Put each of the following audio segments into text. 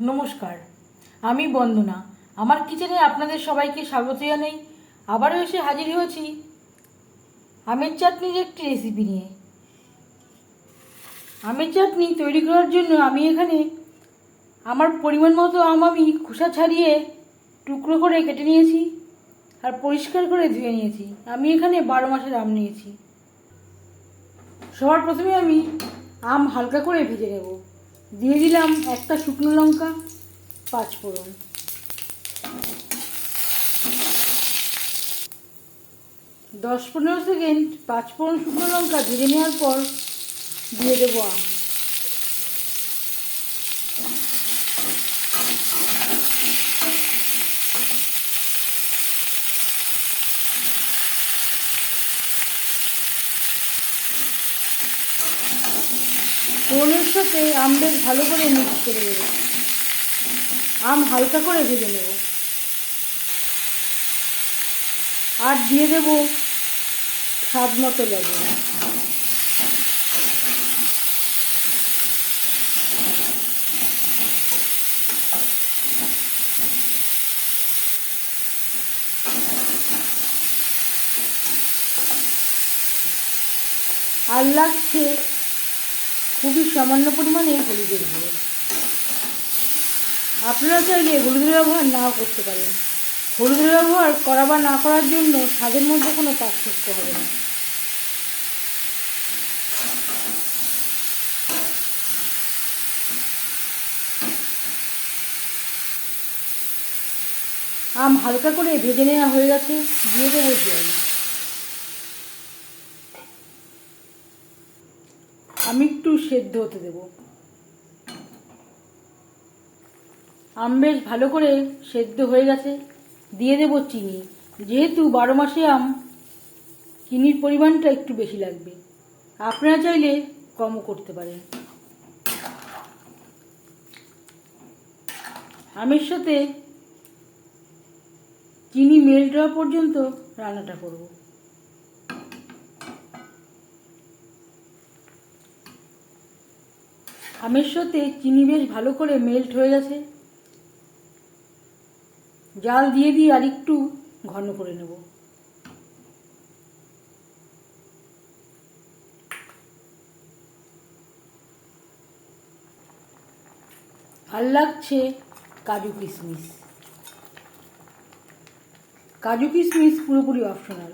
নমস্কার, আমি বন্দনা। আমার কিচেনে আপনাদের সবাইকে স্বাগত জানাই। আবারও এসে হাজির হয়েছি আমের চাটনির একটি রেসিপি নিয়ে। আমের চাটনি তৈরি করার জন্য আমি এখানে আমার পরিমাণ মতো আম আমি খোসা ছাড়িয়ে টুকরো করে কেটে নিয়েছি আর পরিষ্কার করে ধুয়ে নিয়েছি। আমি এখানে বারো মাসের আম নিয়েছি। সবার প্রথমে আমি আম হালকা করে ভেজে নেব। দিয়ে দিলাম একটা শুকনো লঙ্কা, পাঁচ ফোড়ন। দশ পনেরো সেকেন্ড পাঁচ ফোড়ন শুকনো লঙ্কা ভেজে নেওয়ার পর দিয়ে দেবো আম। ফোড়নের সাথে আম বেশ ভালো করে মিক্স করে দেবো আম হালকা করে ভেজে নেব। আর দিয়ে দেব স্বাদ মতো লবণ। আর লাগছে খুবই সামান্য পরিমাণে হলুদের গুঁড়ো। আপনারা চাইলে হলুদের ব্যবহার নাও করতে পারেন। হলুদের ব্যবহার করা বা না করার জন্য স্বাদের মধ্যে কোনো পার্থক্য হবে না। আম হালকা করে ভেজে নেওয়া হয়ে গেছে, দিয়ে দেবো জল। আমি একটু সেদ্ধ হতে দেব। আম বেশ ভালো করে সেদ্ধ হয়ে গেছে। দিয়ে দেব চিনি। যেহেতু বারো মাসে আম, চিনির পরিমাণটা একটু বেশি লাগবে। আপনারা চাইলে কমও করতে পারেন। আমের সাথে চিনি মেল্ট হওয়া পর্যন্ত রান্নাটা করব। আমের সাথে চিনি বেশ ভালো করে মেল্ট হয়ে গেছে। জাল দিয়ে দিয়ে আর একটু ঘন করে নেব। ভালো লাগছে কাজু কিশমিশ। কাজু কিশমিশ পুরোপুরি অপশনাল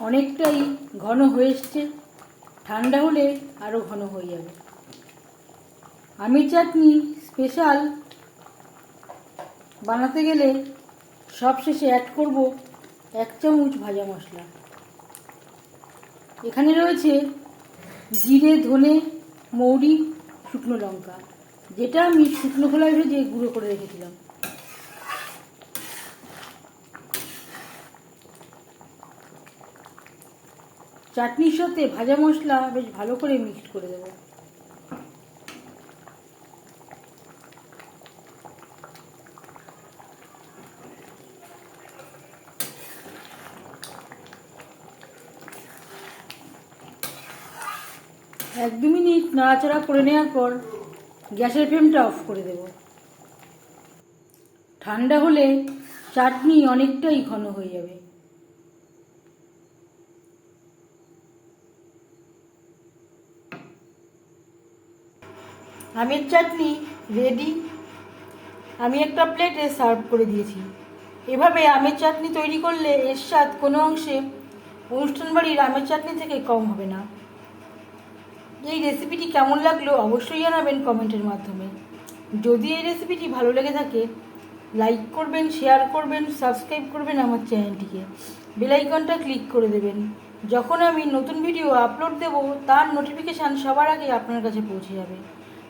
অনেকটাই ঘন হয়ে এসছে। ঠান্ডা হলে আরও ঘন হয়ে যাবে। আমের চাটনি স্পেশাল বানাতে গেলে সবশেষে অ্যাড করব এক চামচ ভাজা মশলা। এখানে রয়েছে জিরে, ধনে, মৌরি, শুকনো লঙ্কা। যেটা আমি শুকনো খোলায় ভেজে গুঁড়ো করে রেখেছিলাম। চাটনির সাথে ভাজা মশলা বেশ ভালো করে মিক্সড করে দেবো। এক দু মিনিট নাড়াচাড়া করে নেওয়ার পর গ্যাসের ফ্লেমটা অফ করে দেব। ঠান্ডা হলে চাটনি অনেকটাই ঘন হয়ে যাবে। আমের চাটনি রেডি আমি একটা প্লেটে সার্ভ করে দিয়েছি। এভাবে আমের চাটনি তৈরি করলে এর স্বাদ কোনো অংশে অনুষ্ঠান বাড়ির আমের চাটনি থেকে কম হবে না। এই রেসিপিটি কেমন লাগল অবশ্যই জানাবেন কমেন্টের মাধ্যমে। যদি এই রেসিপিটি ভালো লেগে থাকে লাইক করবেন শেয়ার করবেন সাবস্ক্রাইব করবেন আমার চ্যানেলটিকে বেলাইকনটা ক্লিক করে দেবেন। যখন আমি নতুন ভিডিও আপলোড দেব, তার নোটিফিকেশান সবার আগে আপনার কাছে পৌঁছে যাবে।